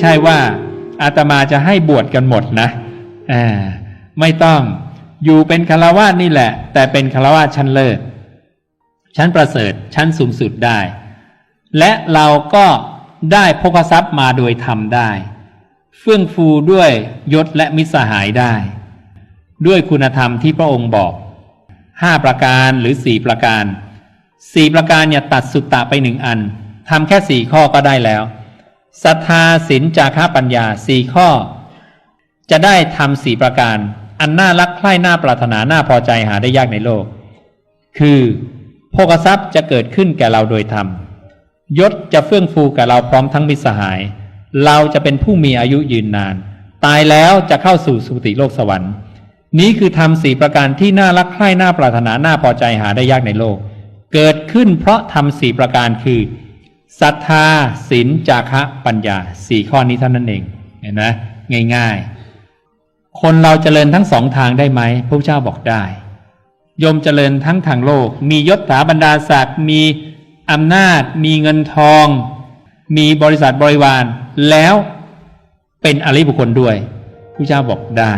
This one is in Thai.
ใช่ว่าอาตมาจะให้บวชกันหมดนะอ่าไม่ต้องอยู่เป็นคารวาสนี่แหละ แต่เป็นคารวาสชั้นเลิศชั้นประเสริฐชั้นสูงสุดได้ และเราก็ได้พกทรัพย์มาโดยธรรมได้ เฟื่องฟูด้วยยศและมิตรสหายได้ ด้วยคุณธรรมที่พระองค์บอกห้าประการหรือสี่ประการสี่ประการเนี่ยตัดสุตตะไปหนึ่งอันทำแค่สี่ข้อก็ได้แล้ว ศรัทธาศีลจาระปัญญาสี่ข้อ จะได้ทำสี่ประการ อันน่ารักใคร่น่าปรารถนาน่าพอใจหาได้ยากในโลก คือโภคทรัพย์จะเกิดขึ้นแก่เราโดยธรรมยศจะเฟื่องฟูแกับเราพร้อมทั้งมิสหาย เราจะเป็นผู้มีอายุยืนนาน ตายแล้วจะเข้าสู่สุติโลกสวรรค์ นี้คือทำสี่ประการที่น่ารักใคร่น่าปรารถนาน่าพอใจหาได้ยากในโลก เกิดขึ้นเพราะทำสี่ประการคือ ศรัทธาศีลจาคะปัญญาสี่ข้อนี้เท่านั้นเองเห็นไหมง่าย ๆ คนเราเจริญทั้งสองทางได้ไหมพระเจ้าบอกได้ยมเจริญทั้งทางโลก มียศถาบรรดาศักดิ์มีอำนาจ มีเงินทอง มีบริษัทบริวาร แล้วเป็นอริบุคคลด้วยพระเจ้าบอกได้